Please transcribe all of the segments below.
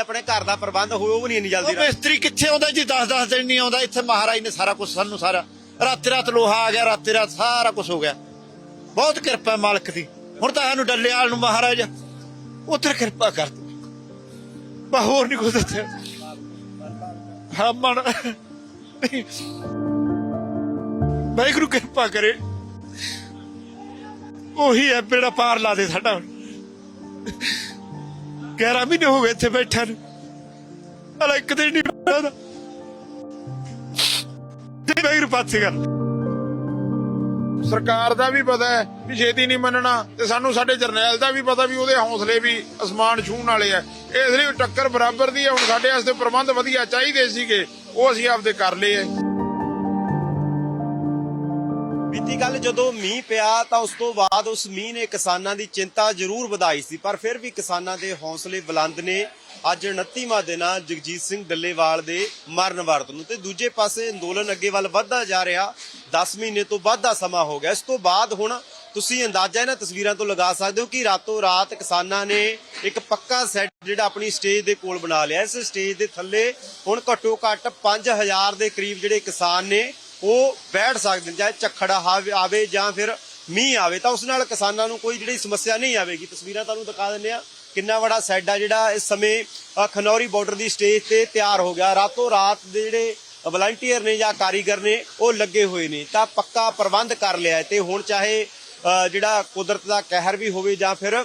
ਆਪਣੇ ਘਰ ਦਾ ਪ੍ਰਬੰਧ ਉਹ ਵੀ ਨਹੀਂ ਇੰਨੀ ਜਲਦੀ ਉਹ ਮਿਸਤਰੀ ਕਿੱਥੇ ਆਉਂਦਾ ਜੀ? 10-10 ਦਿਨ ਨਹੀਂ ਆਉਂਦਾ। ਇੱਥੇ ਮਹਾਰਾਜ ਨੇ ਸਾਰਾ ਕੁਝ ਸਾਨੂੰ ਸਾਰਾ। ਰਾਤੇ ਰਾਤ ਲੋਹਾ ਆ ਗਿਆ ਰਾਤੇ ਰਾਤ ਸਾਰਾ ਕੁਝ ਹੋ ਗਿਆ। ਬਹੁਤ ਕਿਰਪਾ ਮਾਲਕ ਦੀ। ਹੁਣ ਤਾਂ ਸਾਨੂੰ ਡੱਲੇਵਾਲ ਨੂੰ ਮਹਾਰਾਜ ਉਧਰ ਕਿਰਪਾ ਕਰ ਦੇ ਬਾ ਹੋਰ ਨਹੀਂ ਕੁਝ ਦੱਸਿਆ। ਹਾਂ ਮਨ ਵਾਹਿਗੁਰੂ ਕਿਰਪਾ ਕਰੇ। ਉਹੀ ਹੈ ਬੇੜਾ ਪਾਰ ਲਾ ਦੇ ਸਾਡਾ 11 ਮਹੀਨੇ ਹੋ ਗਏ ਇੱਥੇ ਬੈਠਾ ਨੂੰ। ਹਲਾ ਇੱਕ ਦਿਨ ਨਹੀਂ ਬੈਠਾ ਤੇ ਵਾਹਿਗੁਰੂ ਪਾਸੇ ਕਰ ਸਰਕਾਰ ਦਾ ਵੀ ਪਤਾ ਹੈ ਵੀ ਛੇਤੀ ਨਹੀਂ ਮੰਨਣਾ ਤੇ ਸਾਨੂੰ ਸਾਡੇ ਜਰਨੈਲ ਦਾ ਵੀ ਪਤਾ ਵੀ ਉਹਦੇ ਹੌਸਲੇ ਵੀ ਅਸਮਾਨ ਛੂਹਣ ਵਾਲੇ ਆ। ਇਸ ਲਈ ਟੱਕਰ ਬਰਾਬਰ ਦੀ ਹੈ ਹੁਣ ਸਾਡੇ ਵਾਸਤੇ ਪ੍ਰਬੰਧ ਵਧੀਆ ਚਾਹੀਦੇ ਸੀਗੇ, ਉਹ ਅਸੀਂ ਆਪਦੇ ਕਰ ਲਏ ਆ। ਬੀਤੀ ਕੱਲ ਜਦੋਂ ਮੀਂਹ ਪਿਆ ਤਾਂ ਉਸ ਤੋਂ ਬਾਅਦ ਉਸ ਮੀਂਹ ਨੇ ਕਿਸਾਨਾਂ ਦੀ ਚਿੰਤਾ ਜ਼ਰੂਰ ਵਧਾਈ ਸੀ, ਪਰ ਫਿਰ ਵੀ ਕਿਸਾਨਾਂ ਦੇ ਹੌਸਲੇ ਬੁਲੰਦ ਨੇ। ਅੱਜ 29ਵਾਂ ਦਿਨ ਆ ਜਗਜੀਤ ਸਿੰਘ ਡੱਲੇਵਾਲ ਦੇ ਮਰਨ ਵਰਤ ਨੂੰ ਤੇ ਦੂਜੇ ਪਾਸੇ ਅੰਦੋਲਨ ਅੱਗੇ ਵੱਲ ਵੱਧਦਾ ਜਾ ਰਿਹਾ। 10 ਮਹੀਨੇ ਤੋਂ ਵੱਧ ਦਾ ਸਮਾਂ ਹੋ ਗਿਆ। ਇਸ ਤੋਂ ਬਾਅਦ ਹੁਣ ਤੁਸੀਂ ਅੰਦਾਜ਼ਾ ਇਹਨਾਂ ਤਸਵੀਰਾਂ ਤੋਂ ਲਗਾ ਸਕਦੇ ਹੋ ਕਿ ਰਾਤੋਂ ਰਾਤ ਕਿਸਾਨਾਂ ਨੇ ਇੱਕ ਪੱਕਾ ਸੈੱਟ ਜਿਹੜਾ ਆਪਣੀ ਸਟੇਜ ਦੇ ਕੋਲ ਬਣਾ ਲਿਆ। ਇਸ ਸਟੇਜ ਦੇ ਥੱਲੇ ਹੁਣ ਘੱਟੋ ਘੱਟ 5000 ਦੇ ਕਰੀਬ ਜਿਹੜੇ ਕਿਸਾਨ ਨੇ ਉਹ ਬੈਠ ਸਕਦੇ ਨੇ, ਚਾਹੇ ਝੱਖੜ ਹਾਵੇ- ਆਵੇ ਜਾਂ ਫਿਰ ਮੀਂਹ ਆਵੇ, ਤਾਂ ਉਸ ਨਾਲ ਕਿਸਾਨਾਂ ਨੂੰ ਕੋਈ ਜਿਹੜੀ ਸਮੱਸਿਆ ਨਹੀਂ ਆਵੇਗੀ। ਤਸਵੀਰਾਂ ਤੁਹਾਨੂੰ ਦਿਖਾ ਦਿੰਦੇ ਆ ਕਿੰਨਾ ਵੱਡਾ ਸੈੱਡ ਆ ਜਿਹੜਾ ਇਸ ਸਮੇਂ ਖਨੌਰੀ ਬਾਰਡਰ ਦੀ ਸਟੇਜ ਤੇ ਤਿਆਰ ਹੋ ਗਿਆ। ਰਾਤੋਂ ਰਾਤ ਦੇ ਜਿਹੜੇ ਵਲੰਟੀਅਰ ਨੇ ਜਾਂ ਕਾਰੀਗਰ ਨੇ, ਉਹ ਲੱਗੇ ਹੋਏ ਨੇ। ਤਾਂ ਪੱਕਾ ਪ੍ਰਬੰਧ ਕਰ ਲਿਆ ਹੈ ਤੇ ਹੁਣ ਚਾਹੇ ਜਿਹੜਾ ਕੁਦਰਤ ਦਾ ਕਹਿਰ ਵੀ ਹੋਵੇ ਜਾਂ ਫਿਰ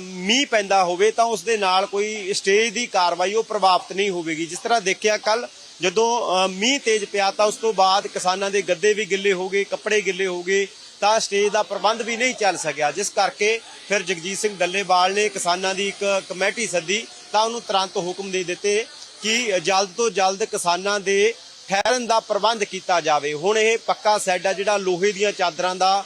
ਮੀਂਹ ਪੈਂਦਾ ਹੋਵੇ ਤਾਂ ਉਸ ਦੇ ਨਾਲ ਕੋਈ ਸਟੇਜ ਦੀ ਕਾਰਵਾਈ ਉਹ ਪ੍ਰਭਾਵਿਤ ਨਹੀਂ ਹੋਵੇਗੀ। ਜਿਸ ਤਰ੍ਹਾਂ ਦੇਖਿਆ ਕੱਲ ਜਦੋਂ ਮੀਂਹ ਤੇਜ਼ ਪਿਆ ਤਾਂ ਉਸ ਤੋਂ ਬਾਅਦ ਕਿਸਾਨਾਂ ਦੇ ਗੱਦੇ ਵੀ ਗਿੱਲੇ ਹੋ ਗਏ, ਕੱਪੜੇ ਗਿੱਲੇ ਹੋ ਗਏ, ਤਾਂ ਸਟੇਜ ਦਾ ਪ੍ਰਬੰਧ ਵੀ ਨਹੀਂ ਚੱਲ ਸਕਿਆ। ਜਿਸ ਕਰਕੇ ਫਿਰ ਜਗਜੀਤ ਸਿੰਘ ਡੱਲੇਵਾਲ ਨੇ ਕਿਸਾਨਾਂ ਦੀ ਇੱਕ ਕਮੇਟੀ ਸੱਦੀ ਤਾਂ ਉਹਨੂੰ ਤੁਰੰਤ ਹੁਕਮ ਦੇ ਦਿੱਤੇ ਕਿ ਜਲਦ ਤੋਂ ਜਲਦ ਕਿਸਾਨਾਂ ਦੇ ਠਹਿਰਨ ਦਾ ਪ੍ਰਬੰਧ ਕੀਤਾ ਜਾਵੇ। ਹੁਣ ਇਹ ਪੱਕਾ ਸੈੱਡ ਆ ਜਿਹੜਾ ਲੋਹੇ ਦੀਆਂ ਚਾਦਰਾਂ ਦਾ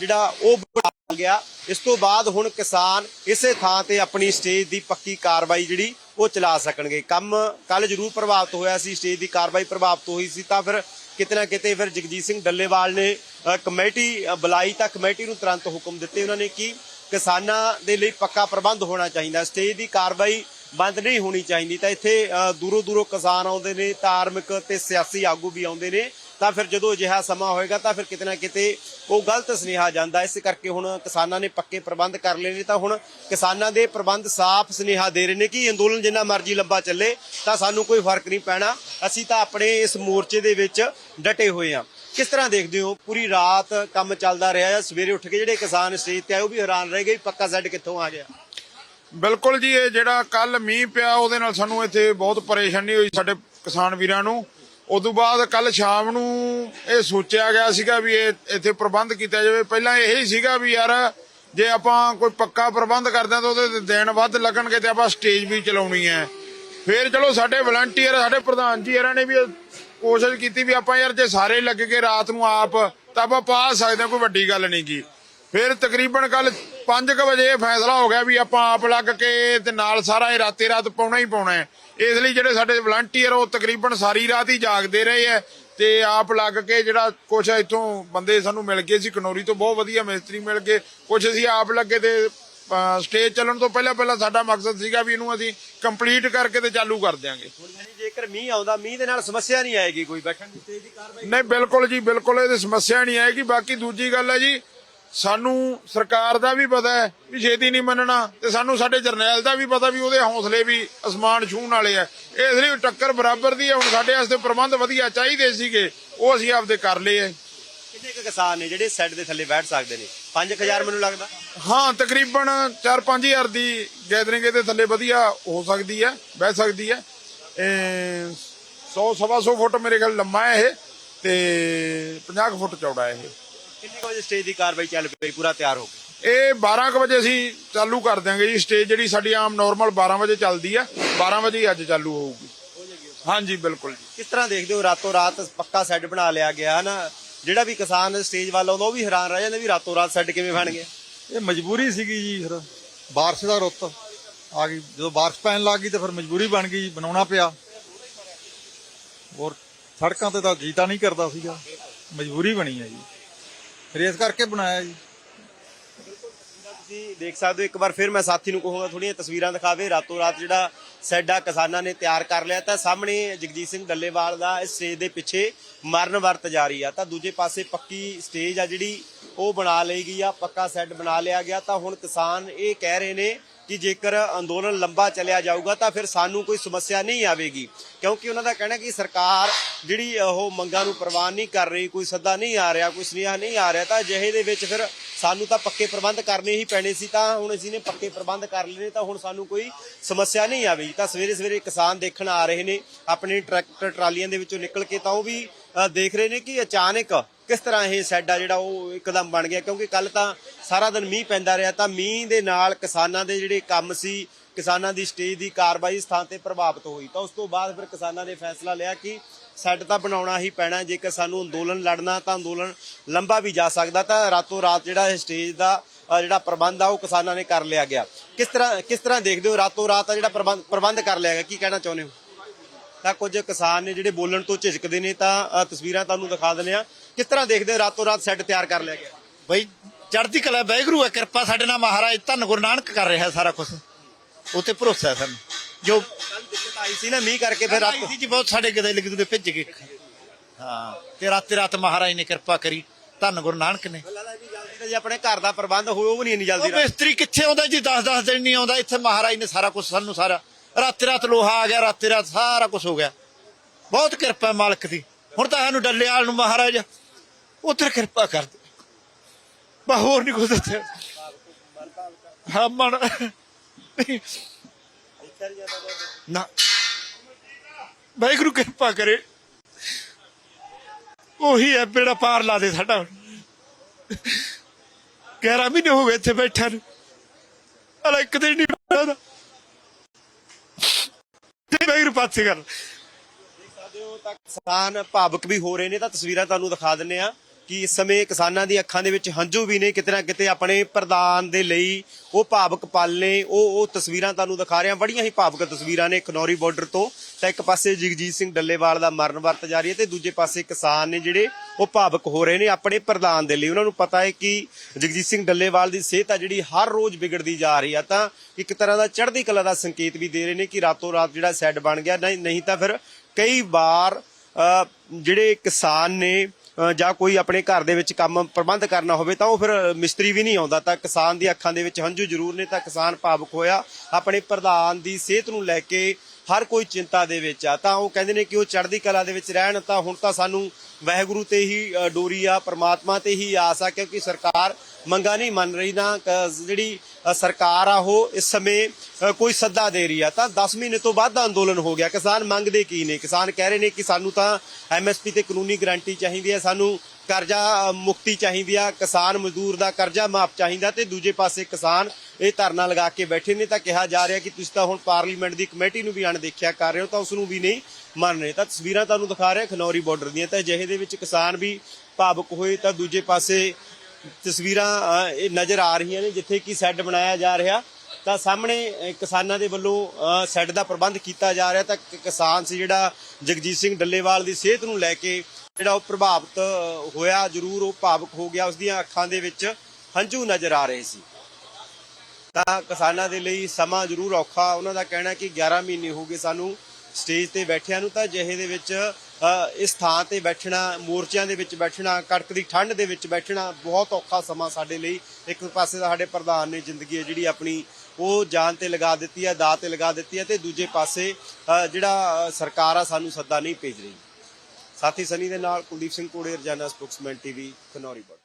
ਜਿਹੜਾ ਉਹ ਬਣਾ ਗਿਆ। ਇਸ ਤੋਂ ਬਾਅਦ ਹੁਣ ਕਿਸਾਨ ਇਸੇ ਥਾਂ ਤੇ ਆਪਣੀ ਸਟੇਜ ਦੀ ਪੱਕੀ ਕਾਰਵਾਈ ਜਿਹੜੀ ਉਹ ਚਲਾ ਸਕਣਗੇ। ਕੰਮ ਕੱਲ ਜ਼ਰੂਰ ਪ੍ਰਭਾਵਿਤ ਹੋਇਆ ਸੀ, ਸਟੇਜ ਦੀ ਕਾਰਵਾਈ ਪ੍ਰਭਾਵਿਤ ਹੋਈ ਸੀ ਤਾਂ ਫਿਰ ਕਿਤੇ ਨਾ ਕਿਤੇ ਫਿਰ ਜਗਜੀਤ ਸਿੰਘ ਡੱਲੇਵਾਲ ਨੇ ਕਮੇਟੀ ਬੁਲਾਈ ਤਾਂ ਕਮੇਟੀ ਨੂੰ ਤੁਰੰਤ ਹੁਕਮ ਦਿੱਤੇ ਉਹਨਾਂ ਨੇ ਕਿ ਕਿਸਾਨਾਂ ਦੇ ਲਈ ਪੱਕਾ ਪ੍ਰਬੰਧ ਹੋਣਾ ਚਾਹੀਦਾ। ਸਟੇਜ ਦੀ ਕਾਰਵਾਈ ਬੰਦ ਨਹੀਂ ਹੋਣੀ ਚਾਹੀਦੀ ਤਾਂ ਇੱਥੇ ਦੂਰੋਂ ਦੂਰੋਂ ਕਿਸਾਨ ਆਉਂਦੇ ਨੇ, ਧਾਰਮਿਕ ਤੇ ਸਿਆਸੀ ਆਗੂ ਵੀ ਆਉਂਦੇ ਨੇ। ਤਾਂ ਫਿਰ ਜਦੋਂ ਅਜਿਹਾ ਸਮਾਂ ਹੋਏਗਾ ਤਾਂ ਫਿਰ ਕਿਤੇ ਨਾ ਕਿਤੇ ਉਹ ਗਲਤ ਸੁਨੇਹਾ ਜਾਂਦਾ। ਇਸ ਕਰਕੇ ਹੁਣ ਕਿਸਾਨਾਂ ਨੇ ਪੱਕੇ ਪ੍ਰਬੰਧ ਕਰ ਲਏ ਨੇ ਤਾਂ ਹੁਣ ਕਿਸਾਨਾਂ ਦੇ ਪ੍ਰਬੰਧ ਸਾਫ਼ ਸੁਨੇਹਾ ਦੇ ਰਹੇ ਨੇ ਕਿ ਅੰਦੋਲਨ ਜਿੰਨਾ ਮਰਜ਼ੀ ਲੰਬਾ ਚੱਲੇ ਤਾਂ ਸਾਨੂੰ ਕੋਈ ਫ਼ਰਕ ਨਹੀਂ ਪੈਣਾ। ਅਸੀਂ ਤਾਂ ਆਪਣੇ ਇਸ ਮੋਰਚੇ ਦੇ ਵਿੱਚ ਡਟੇ ਹੋਏ ਹਾਂ। ਕਿਸ ਤਰ੍ਹਾਂ ਦੇਖਦੇ ਹੋ? ਪੂਰੀ ਰਾਤ ਕੰਮ ਚੱਲਦਾ ਰਿਹਾ ਜਾਂ ਸਵੇਰੇ ਉੱਠ ਕੇ ਜਿਹੜੇ ਕਿਸਾਨ ਸਟੇਜ ਤੇ ਆਏ ਉਹ ਵੀ ਹੈਰਾਨ ਰਹਿ ਗਏ ਪੱਕਾ ਸੈੱਡ ਕਿੱਥੋਂ ਆ ਗਿਆ। ਬਿਲਕੁਲ ਜੀ, ਇਹ ਜਿਹੜਾ ਕੱਲ ਮੀਂਹ ਪਿਆ ਉਹਦੇ ਨਾਲ ਸਾਨੂੰ ਇੱਥੇ ਬਹੁਤ ਪਰੇਸ਼ਾਨੀ ਹੋਈ ਸਾਡੇ ਕਿਸਾਨ ਵੀਰਾਂ ਨੂੰ। ਉਦੋਂ ਬਾਅਦ ਕੱਲ ਸ਼ਾਮ ਨੂੰ ਇਹ ਸੋਚਿਆ ਗਿਆ ਸੀਗਾ ਵੀ ਇਹ ਇੱਥੇ ਪ੍ਰਬੰਧ ਕੀਤਾ ਜਾਵੇ। ਪਹਿਲਾਂ ਇਹ ਹੀ ਸੀਗਾ ਵੀ ਯਾਰ ਜੇ ਆਪਾਂ ਕੋਈ ਪੱਕਾ ਪ੍ਰਬੰਧ ਕਰਦੇ ਹਾਂ ਤਾਂ ਉਹਦੇ ਤੇ ਦਿਨ ਵੱਧ ਲੱਗਣਗੇ ਤੇ ਆਪਾਂ ਸਟੇਜ ਵੀ ਚਲਾਉਣੀ ਹੈ। ਫਿਰ ਚਲੋ ਸਾਡੇ ਵਲੰਟੀਅਰ ਸਾਡੇ ਪ੍ਰਧਾਨ ਜੀ ਇਹਨਾਂ ਨੇ ਵੀ ਕੋਸ਼ਿਸ਼ ਕੀਤੀ ਵੀ ਆਪਾਂ ਯਾਰ ਜੇ ਸਾਰੇ ਲੱਗ ਕੇ ਰਾਤ ਨੂੰ ਆਪ, ਤਾਂ ਆਪਾਂ ਪਾ ਸਕਦੇ ਹਾਂ, ਕੋਈ ਵੱਡੀ ਗੱਲ ਨਹੀਂ ਗੀ। ਫਿਰ ਤਕਰੀਬਨ ਕੱਲ 5:00 ਵਜੇ ਫੈਸਲਾ ਹੋ ਗਿਆ ਵੀ ਆਪਾਂ ਆਪ ਲੱਗ ਕੇ ਤੇ ਨਾਲ ਸਾਰਾ ਇਹ ਰਾਤੇ ਰਾਤ ਪਾਉਣਾ ਹੀ ਪਾਉਣਾ ਹੈ। ਇਸ ਲਈ ਜਿਹੜੇ ਸਾਡੇ ਵਲੰਟੀਅਰ ਉਹ ਤਕਰੀਬਨ ਸਾਰੀ ਰਾਤ ਹੀ ਜਾਗਦੇ ਰਹੇ ਐ ਤੇ ਆਪ ਲੱਗ ਕੇ ਜਿਹੜਾ ਕੁਛ ਇੱਥੋਂ ਬੰਦੇ ਸਾਨੂੰ ਮਿਲ ਗਏ ਸੀ। ਕਨੌਰੀ ਤੋਂ ਬਹੁਤ ਵਧੀਆ ਮਿਸਤਰੀ ਮਿਲ ਗਏ। ਕੁਛ ਅਸੀਂ ਆਪ ਲੱਗੇ ਤੇ ਸਟੇਜ ਚੱਲਣ ਤੋਂ ਪਹਿਲਾਂ ਪਹਿਲਾਂ ਸਾਡਾ ਮਕਸਦ ਸੀਗਾ ਵੀ ਇਹਨੂੰ ਅਸੀਂ ਕੰਪਲੀਟ ਕਰਕੇ ਤੇ ਚਾਲੂ ਕਰ ਦਿਆਂਗੇ। ਜੇਕਰ ਮੀਂਹ ਆਉਂਦਾ ਮੀਂਹ ਦੇ ਨਾਲ ਸਮੱਸਿਆ ਨਹੀਂ ਆਏਗੀ ਕੋਈ ਬੈਠਣ ਦੀ? ਸਟੇਜ ਦੀ ਕਾਰਵਾਈ ਨਹੀਂ ਬਿਲਕੁਲ ਜੀ ਬਿਲਕੁਲ ਇਹਦੀ ਸਮੱਸਿਆ ਨਹੀਂ ਆਏਗੀ। ਬਾਕੀ ਦੂਜੀ ਗੱਲ ਹੈ ਜੀ ਸਾਨੂੰ ਸਰਕਾਰ ਦਾ ਵੀ ਪਤਾ ਹੈ ਵੀ ਛੇਤੀ ਨਹੀਂ ਮੰਨਣਾ ਤੇ ਸਾਨੂੰ ਸਾਡੇ ਜਰਨੈਲ ਦਾ ਵੀ ਪਤਾ ਵੀ ਉਹਦੇ ਹੌਸਲੇ ਵੀ ਅਸਮਾਨ ਛੂਹਣ ਵਾਲੇ ਆ। ਇਸ ਲਈ ਟੱਕਰ ਬਰਾਬਰ ਦੀ ਹੈ ਹੁਣ ਸਾਡੇ ਵਾਸਤੇ ਪ੍ਰਬੰਧ ਵਧੀਆ ਚਾਹੀਦੇ ਸੀਗੇ ਉਹ ਅਸੀਂ ਆਪਦੇ ਕਰ ਲਏ ਆ। ਕਿੰਨੇ ਕੁ ਕਿਸਾਨ ਨੇ ਜਿਹੜੇ ਸੈੱਡ ਦੇ ਥੱਲੇ ਬੈਠ ਸਕਦੇ ਨੇ? 5000 ਮੈਨੂੰ ਲੱਗਦਾ। ਹਾਂ ਤਕਰੀਬਨ 4-5000 ਦੀ ਗੈਦਰਿੰਗ ਇਹਦੇ ਥੱਲੇ ਵਧੀਆ ਹੋ ਸਕਦੀ ਹੈ ਬਹਿ ਸਕਦੀ ਹੈ 100 ਸਵਾ 100 ਫੁੱਟ ਮੇਰੇ ਖਿਆਲ ਲੰਮਾ ਹੈ ਇਹ ਤੇ 50 ਕੁ ਫੁੱਟ ਚੌੜਾ ਹੈ ਇਹ। ਕਿੰਨੇ ਕੁ ਵਜੇ ਸਟੇਜ ਦੀ ਕਾਰਵਾਈ ਚੱਲ ਪਈ? ਪੂਰਾ ਤਿਆਰ ਹੋ ਗਿਆ। ਇਹ 12 ਕੁ ਵਜੇ ਅਸੀਂ ਚਾਲੂ ਕਰ ਦਿਆਂਗੇ ਜੀ। ਸਟੇਜ ਜਿਹੜੀ ਸਾਡੀ ਆਮ ਨਾਰਮਲ 12 ਵਜੇ ਚੱਲਦੀ ਆ। 12 ਵਜੇ ਹੀ ਅੱਜ ਚਾਲੂ ਹੋਊਗੀ। ਹਾਂਜੀ ਬਿਲਕੁਲ ਜੀ। ਕਿਸ ਤਰ੍ਹਾਂ ਦੇਖਦੇ ਹੋ? ਰਾਤੋਂ ਰਾਤ ਪੱਕਾ ਸੈੱਡ ਬਣਾ ਲਿਆ ਗਿਆ ਹਨਾ? ਜਿਹੜਾ ਵੀ ਕਿਸਾਨ ਸਟੇਜ ਵੱਲ ਆਉਂਦਾ ਉਹ ਵੀ ਹੈਰਾਨ ਰਹਿ ਜਾਂਦਾ ਵੀ ਰਾਤੋਂ ਰਾਤ ਸੈੱਡ ਕਿਵੇਂ ਬਣ ਗਿਆ। ਇਹ ਮਜਬੂਰੀ ਸੀਗੀ ਜੀ ਫਿਰ। ਬਾਰਿਸ਼ ਦਾ ਰੁੱਤ ਆ ਗਈ। ਜਦੋਂ ਬਾਰਿਸ਼ ਪੈਣ ਲੱਗ ਗਈ ਤਾਂ ਫਿਰ ਮਜਬੂਰੀ ਬਣ ਗਈ ਬਣਾਉਣਾ ਪਿਆ। ਹੋਰ ਸੜਕਾਂ ਤੇ ਤਾਂ ਜੀਤਾ ਨਹੀਂ ਕਰਦਾ ਸੀਗਾ। ਮਜਬੂਰੀ ਬਣੀ ਹੈ ਜੀ। ਫਿਰ ਕਰਕੇ ਬਣਾਇਆ ਜੀ। ਤੁਸੀਂ ਦੇਖ ਸਕਦੇ ਹੋ, ਇੱਕ ਵਾਰ ਫਿਰ ਮੈਂ ਸਾਥੀ ਨੂੰ ਕਹੂੰਗਾ ਥੋੜੀਆਂ ਤਸਵੀਰਾਂ ਦਿਖਾਵੇ। ਰਾਤੋਂ ਰਾਤ ਜਿਹੜਾ ਸੈਡਾ ਕਿਸਾਨਾਂ ਨੇ ਤਿਆਰ ਕਰ ਲਿਆ ਤਾਂ ਸਾਹਮਣੇ ਜਗਜੀਤ ਸਿੰਘ ਡੱਲੇਵਾਲ ਦਾ ਇਸ ਸਟੇਜ ਦੇ ਪਿੱਛੇ ਮਰਨ ਵਰਤ ਜਾ ਰਹੀ ਆ। ਤਾਂ ਦੂਜੇ ਪਾਸੇ ਪੱਕੀ ਸਟੇਜ ਆ ਜਿਹੜੀ, ਉਹ ਬਣਾ ਲਈ ਗਈ ਆ, ਪੱਕਾ ਸੈੱਟ ਬਣਾ ਲਿਆ ਗਿਆ। ਤਾਂ ਹੁਣ ਕਿਸਾਨ ਇਹ ਕਹਿ ਰਹੇ ਨੇ ਕਿ ਜੇਕਰ ਅੰਦੋਲਨ ਲੰਬਾ ਚੱਲਿਆ ਜਾਊਗਾ ਤਾਂ ਫਿਰ ਸਾਨੂੰ ਕੋਈ ਸਮੱਸਿਆ ਨਹੀਂ ਆਵੇਗੀ। ਕਿਉਂਕਿ ਉਹਨਾਂ ਦਾ ਕਹਿਣਾ ਕਿ ਸਰਕਾਰ ਜਿਹੜੀ ਉਹ ਮੰਗਾਂ ਨੂੰ ਪ੍ਰਵਾਨ ਨਹੀਂ ਕਰ ਰਹੀ, ਕੋਈ ਸੱਦਾ ਨਹੀਂ ਆ ਰਿਹਾ, ਕੋਈ ਸੁਨੇਹਾ ਨਹੀਂ ਆ ਰਿਹਾ, ਤਾਂ ਅਜਿਹੇ ਦੇ ਵਿੱਚ ਫਿਰ ਸਾਨੂੰ ਤਾਂ ਪੱਕੇ ਪ੍ਰਬੰਧ ਕਰਨੇ ਹੀ ਪੈਣੇ ਸੀ। ਤਾਂ ਹੁਣ ਅਸੀਂ ਨੇ ਪੱਕੇ ਪ੍ਰਬੰਧ ਕਰ ਲਏ ਨੇ ਤਾਂ ਹੁਣ ਸਾਨੂੰ ਕੋਈ ਸਮੱਸਿਆ ਨਹੀਂ ਆਵੇਗੀ। ਤਾਂ ਸਵੇਰੇ ਸਵੇਰੇ ਕਿਸਾਨ ਦੇਖਣ ਆ ਰਹੇ ਨੇ, ਆਪਣੇ ਟਰੈਕਟਰ ਟਰਾਲੀਆਂ ਦੇ ਵਿੱਚੋਂ ਨਿਕਲ ਕੇ ਤਾਂ ਉਹ ਵੀ ਦੇਖ ਰਹੇ ਨੇ ਕਿ ਅਚਾਨਕ ਕਿਸ ਤਰ੍ਹਾਂ ਇਹ ਸੈੱਡ ਆ ਜਿਹੜਾ ਉਹ ਇੱਕਦਮ ਬਣ ਗਿਆ? ਕਿਉਂਕਿ ਕੱਲ ਤਾਂ ਸਾਰਾ ਦਿਨ ਮੀਂਹ ਪੈਂਦਾ ਰਿਹਾ, ਤਾਂ ਮੀਂਹ ਦੇ ਨਾਲ ਕਿਸਾਨਾਂ ਦੇ ਜਿਹੜੇ ਕੰਮ ਸੀ, ਕਿਸਾਨਾਂ ਦੀ ਸਟੇਜ ਦੀ ਕਾਰਵਾਈ ਇਸ ਤੇ ਪ੍ਰਭਾਵਿਤ ਹੋਈ। ਤਾਂ ਉਸ ਤੋਂ ਬਾਅਦ ਫਿਰ ਕਿਸਾਨਾਂ ਨੇ ਫੈਸਲਾ ਲਿਆ ਕਿ ਸੈੱਡ ਤਾਂ ਬਣਾਉਣਾ ਹੀ ਪੈਣਾ, ਜੇਕਰ ਸਾਨੂੰ ਅੰਦੋਲਨ ਲੜਨਾ ਤਾਂ ਅੰਦੋਲਨ ਲੰਬਾ ਵੀ ਜਾ ਸਕਦਾ, ਤਾਂ ਰਾਤੋਂ ਰਾਤ ਜਿਹੜਾ ਇਹ ਸਟੇਜ ਦਾ ਜਿਹੜਾ ਪ੍ਰਬੰਧ ਆ, ਉਹ ਕਿਸਾਨਾਂ ਨੇ ਕਰ ਲਿਆ ਗਿਆ। ਕਿਸ ਤਰ੍ਹਾਂ ਕਿਸ ਤਰ੍ਹਾਂ ਦੇਖਦੇ ਹੋ? ਰਾਤੋਂ ਰਾਤ ਆ ਜਿਹੜਾ ਪ੍ਰਬੰਧ ਪ੍ਰਬੰਧ ਕਰ ਲਿਆ ਗਿਆ, ਕੀ ਕਹਿਣਾ ਚਾਹੁੰਦੇ ਹੋ? ਤਾਂ ਕੁਝ ਕਿਸਾਨ ਨੇ ਜਿਹੜੇ ਬੋਲਣ ਤੋਂ ਝਿਜਕਦੇ ਨੇ ਤਾਂ ਤਸਵੀਰਾਂ ਤੁਹਾਨੂੰ ਦਿਖਾ ਦਿੰਦੇ ਆ ਕਿਸ ਤਰ੍ਹਾਂ ਦੇਖਦੇ ਰਾਤੋਂ ਰਾਤ ਸੈੱਟ ਤਿਆਰ ਕਰ ਲਿਆ ਗਿਆ। ਬਈ ਚੜ੍ਹਦੀ ਕਲਾ ਵੈਗਰੂ ਹੈ ਕਿਰਪਾ ਸਾਡੇ ਨਾਲ ਮਹਾਰਾਜ ਧੰਨ ਗੁਰੂ ਨਾਨਕ ਕਰ ਰਿਹਾ ਸਾਰਾ ਕੁਝ ਉਤੇ ਭਰੋਸਾ ਹੈ ਸਾਨੂੰ। ਜੋ ਕੱਲ ਦਿੱਕਤ ਆਈ ਸੀ ਨਾ ਮੀਂਹ ਕਰਕੇ ਫਿਰ ਰਾਤ ਜੀ ਬਹੁਤ ਸਾਡੇ ਗਦੇ ਲਿਖ ਦੂਦੇ ਭਿੱਜ ਗਏ। ਹਾਂ ਤੇ ਰਾਤੇ ਰਾਤ ਮਹਾਰਾਜ ਨੇ ਕਿਰਪਾ ਕਰੀ ਧੰਨ ਗੁਰੂ ਨਾਨਕ ਨੇ। ਜੇ ਆਪਣੇ ਘਰ ਦਾ ਪ੍ਰਬੰਧ ਹੋਵੇ ਉਹ ਵੀ ਨਹੀਂ ਇੰਨੀ ਜਲਦੀ ਉਹ ਮਿਸਤਰੀ ਕਿੱਥੇ ਆਉਂਦਾ ਜੀ? 10-10 ਦਿਨ ਨਹੀਂ ਆਉਂਦਾ ਇੱਥੇ ਮਹਾਰਾਜ ਨੇ ਸਾਰਾ ਕੁਝ ਸਾਨੂੰ ਸਾਰਾ ਰਾਤੇ ਰਾਤ ਲੋਹਾ ਆ ਗਿਆ, ਰਾਤੇ ਰਾਤ ਸਾਰਾ ਕੁਝ ਹੋ ਗਿਆ। ਬਹੁਤ ਕਿਰਪਾ ਮਾਲਕ ਦੀ। ਹੁਣ ਤਾਂ ਸਾਨੂੰ ਡੱਲੇਵਾਲ ਨੂੰ ਮਹਾਰਾਜ ਉਧਰ ਕਿਰਪਾ ਕਰ ਦੇ। ਬਾ ਹੋਰ ਨਹੀਂ ਕੁਝ ਦੱਸਿਆ। ਹਾਂ, ਮਨ। ਨਾ। ਵਾਹਿਗੁਰੂ ਕਿਰਪਾ ਕਰੇ। ਉਹੀ ਹੈ ਬੇੜਾ ਪਾਰ ਲਾ ਦੇ ਸਾਡਾ। ਹੁਣ 11 ਮਹੀਨੇ ਹੋ ਗਏ ਇੱਥੇ ਬੈਠਾ ਨੂੰ। ਅਲਾ ਇੱਕ ਦਿਨ ਨਹੀਂ ਹੋਇਆ ਤੇ ਵਾਹਿਗੁਰੂ ਪਾਸੇ ਕਰ ਸਕਦੇ ਹੋ ਤਾਂ ਕਿਸਾਨ ਭਾਵਕ ਵੀ ਹੋ ਰਹੇ ਨੇ, ਤਾਂ ਤਸਵੀਰਾਂ ਤੁਹਾਨੂੰ ਦਿਖਾ ਦਿੰਨੇ ਆ ਕਿ ਇਸ ਸਮੇਂ ਕਿਸਾਨਾਂ ਦੀ ਅੱਖਾਂ ਦੇ ਵਿੱਚ ਹੰਝੂ ਵੀ ਨੇ, ਕਿਤੇ ਨਾ ਕਿਤੇ ਆਪਣੇ ਪ੍ਰਧਾਨ ਦੇ ਲਈ ਉਹ ਭਾਵਕ ਪਲ ਨੇ, ਉਹ ਉਹ ਤਸਵੀਰਾਂ ਤੁਹਾਨੂੰ ਦਿਖਾ ਰਿਹਾ ਬੜੀਆਂ ਹੀ ਭਾਵਕ ਤਸਵੀਰਾਂ ਨੇ ਖਨੌਰੀ ਬਾਰਡਰ ਤੋਂ। ਤਾਂ ਇੱਕ ਪਾਸੇ ਜਗਜੀਤ ਸਿੰਘ ਡੱਲੇਵਾਲ ਦਾ ਮਰਨ ਵਰਤ ਜਾ ਰਹੀ ਹੈ ਤੇ ਦੂਜੇ ਪਾਸੇ ਕਿਸਾਨ ਨੇ ਜਿਹੜੇ ਉਹ ਭਾਵਕ ਹੋ ਰਹੇ ਨੇ ਆਪਣੇ ਪ੍ਰਧਾਨ ਦੇ ਲਈ। ਉਹਨਾਂ ਨੂੰ ਪਤਾ ਹੈ ਕਿ ਜਗਜੀਤ ਸਿੰਘ ਡੱਲੇਵਾਲ ਦੀ ਸਿਹਤ ਆ ਜਿਹੜੀ ਹਰ ਰੋਜ਼ ਵਿਗੜਦੀ ਜਾ ਰਹੀ ਆ। ਤਾਂ ਇੱਕ ਤਰ੍ਹਾਂ ਦਾ ਚੜ੍ਹਦੀ ਕਲਾ ਦਾ ਸੰਕੇਤ ਵੀ ਦੇ ਰਹੇ ਨੇ ਕਿ ਰਾਤੋਂ ਰਾਤ ਜਿਹੜਾ ਸੈੱਡ ਬਣ ਗਿਆ। ਨਹੀਂ ਨਹੀਂ ਤਾਂ ਫਿਰ ਕਈ ਵਾਰ ਜਿਹੜੇ ਕਿਸਾਨ ਨੇ ਜਾਂ ਕੋਈ ਆਪਣੇ ਘਰ ਦੇ ਵਿੱਚ ਕੰਮ ਪ੍ਰਬੰਧ ਕਰਨਾ ਹੋਵੇ ਤਾਂ ਉਹ ਫਿਰ ਮਿਸਤਰੀ ਵੀ ਨਹੀਂ ਆਉਂਦਾ। ਤਾਂ ਕਿਸਾਨ ਦੀ ਅੱਖਾਂ ਦੇ ਵਿੱਚ ਹੰਝੂ ਜ਼ਰੂਰ ਨੇ ਤਾਂ ਕਿਸਾਨ ਭਾਵੁਕ ਹੋਇਆ। ਆਪਣੇ ਪ੍ਰਧਾਨ ਦੀ ਸਿਹਤ ਨੂੰ ਲੈ ਕੇ ਹਰ ਕੋਈ ਚਿੰਤਾ ਦੇ ਵਿੱਚ ਆ। ਤਾਂ ਉਹ ਕਹਿੰਦੇ ਨੇ ਕਿ ਉਹ ਚੜ੍ਹਦੀ ਕਲਾ ਦੇ ਵਿੱਚ ਰਹਿਣ, ਤਾਂ ਹੁਣ ਤਾਂ ਸਾਨੂੰ ਵਾਹਿਗੁਰੂ ਤੇ ਹੀ ਡੋਰੀ ਆ, ਪ੍ਰਮਾਤਮਾ ਤੇ ਹੀ ਆਸ ਆ, ਕਿਉਂਕਿ ਸਰਕਾਰ ਮੰਗਾ ਨਹੀਂ ਮੰਨ ਰਹੀ। ਤਾਂ ਜਿਹੜੀ ਸਰਕਾਰ ਆ ਉਹ ਇਸ ਸਮੇਂ ਕੋਈ ਸੱਦਾ ਦੇ ਰਹੀ ਆ। ਤਾਂ 10 ਮਹੀਨੇ ਤੋਂ ਵੱਧ ਦਾ ਅੰਦੋਲਨ ਹੋ ਗਿਆ। ਕਿਸਾਨ ਮੰਗਦੇ ਕੀ ਨੇ? ਕਿਸਾਨ ਕਹਿ ਰਹੇ ਨੇ ਕਿ ਸਾਨੂੰ ਤਾਂ ਐਮਐਸਪੀ ਤੇ ਕਾਨੂੰਨੀ ਗਾਰੰਟੀ ਚਾਹੀਦੀ ਹੈ ਸਾਨੂੰ ਕਰਜ਼ਾ ਮੁਕਤੀ ਚਾਹੀਦੀ ਆ, ਕਿਸਾਨ ਮਜ਼ਦੂਰ ਦਾ ਕਰਜ਼ਾ ਮਾਫ ਚਾਹੀਦਾ ਤੇ ਦੂਜੇ ਪਾਸੇ ਕਿਸਾਨ ਇਹ ਧਰਨਾ ਲਗਾ ਕੇ ਬੈਠੇ ਨੇ। ਤਾਂ ਕਿਹਾ ਜਾ ਰਿਹਾ ਕਿ ਤੁਸੀਂ ਤਾਂ ਹੁਣ ਪਾਰਲੀਮੈਂਟ ਦੀ ਕਮੇਟੀ ਨੂੰ ਵੀ ਅਣਦੇਖਿਆ ਕਰ ਰਹੇ ਹੋ, ਤਾਂ ਉਸ ਨੂੰ ਵੀ ਨਹੀਂ ਮੰਨ ਰਹੇ। ਤਾਂ ਤਸਵੀਰਾਂ ਤੁਹਾਨੂੰ ਦਿਖਾ ਰਿਹਾ ਖਨੌਰੀ ਬਾਰਡਰ ਦੀਆਂ। ਤਾਂ ਅਜਿਹੇ ਦੇ ਵਿੱਚ ਕਿਸਾਨ ਵੀ ਭਾਵੁਕ ਹੋਏ ਤਾਂ ਦੂਜੇ ਪਾਸੇ ਤਸਵੀਰਾਂ ਇਹ ਨਜ਼ਰ ਆ ਰਹੀਆਂ ਨੇ ਜਿੱਥੇ ਕਿ ਸੈੱਡ ਬਣਾਇਆ ਜਾ ਰਿਹਾ। ਤਾਂ ਸਾਹਮਣੇ ਕਿਸਾਨਾਂ ਦੇ ਵੱਲੋਂ ਸੈੱਡ ਦਾ ਪ੍ਰਬੰਧ ਕੀਤਾ ਜਾ ਰਿਹਾ। ਤਾਂ ਕਿਸਾਨ ਸੀ ਜਿਹੜਾ ਜਗਜੀਤ ਸਿੰਘ ਡੱਲੇਵਾਲ ਦੀ ਸਿਹਤ ਨੂੰ ਲੈ ਕੇ ਜਿਹੜਾ ਉਹ ਪ੍ਰਭਾਵਿਤ ਹੋਇਆ। ਜ਼ਰੂਰ ਉਹ ਭਾਵੁਕ ਹੋ ਗਿਆ। ਉਸ ਦੀਆਂ ਅੱਖਾਂ ਦੇ ਵਿੱਚ ਹੰਝੂ ਨਜ਼ਰ ਆ ਰਹੇ ਸੀ। ਤਾਂ ਕਿਸਾਨਾਂ ਦੇ ਲਈ ਸਮਾਂ ਜ਼ਰੂਰ ਔਖਾ। ਉਹਨਾਂ ਦਾ ਕਹਿਣਾ ਕਿ 11 ਮਹੀਨੇ ਹੋ ਗਏ ਸਾਨੂੰ ਸਟੇਜ ਤੇ ਬੈਠਿਆਂ ਨੂੰ। ਤਾਂ ਜਿਹੇ ਦੇ ਵਿੱਚ ਇਸ ਥਾਂ ਤੇ ਬੈਠਣਾ, ਮੋਰਚਿਆਂ ਦੇ ਵਿੱਚ ਬੈਠਣਾ, ਕੜਕ ਦੀ ਠੰਡ ਦੇ ਵਿੱਚ ਬੈਠਣਾ ਬਹੁਤ ਔਖਾ ਸਮਾਂ ਸਾਡੇ ਲਈ। ਇੱਕ ਪਾਸੇ ਦਾ ਸਾਡੇ ਪ੍ਰਧਾਨ ਨੇ ਜ਼ਿੰਦਗੀ ਹੈ ਜਿਹੜੀ ਆਪਣੀ, ਉਹ ਜਾਨ ਤੇ ਲਗਾ ਦਿੱਤੀ ਹੈ, ਦਾਅ ਤੇ ਲਗਾ ਦਿੱਤੀ ਹੈ ਤੇ ਦੂਜੇ ਪਾਸੇ ਜਿਹੜਾ ਸਰਕਾਰ ਆ ਸਾਨੂੰ ਸੱਦਾ ਨਹੀਂ ਭੇਜ ਰਹੀ। ਸਾਥੀ ਸਨੀ ਦੇ ਨਾਲ Kuldeep Singh ਕੋੜੇ, Rozana spokesman TV, Khanauri border.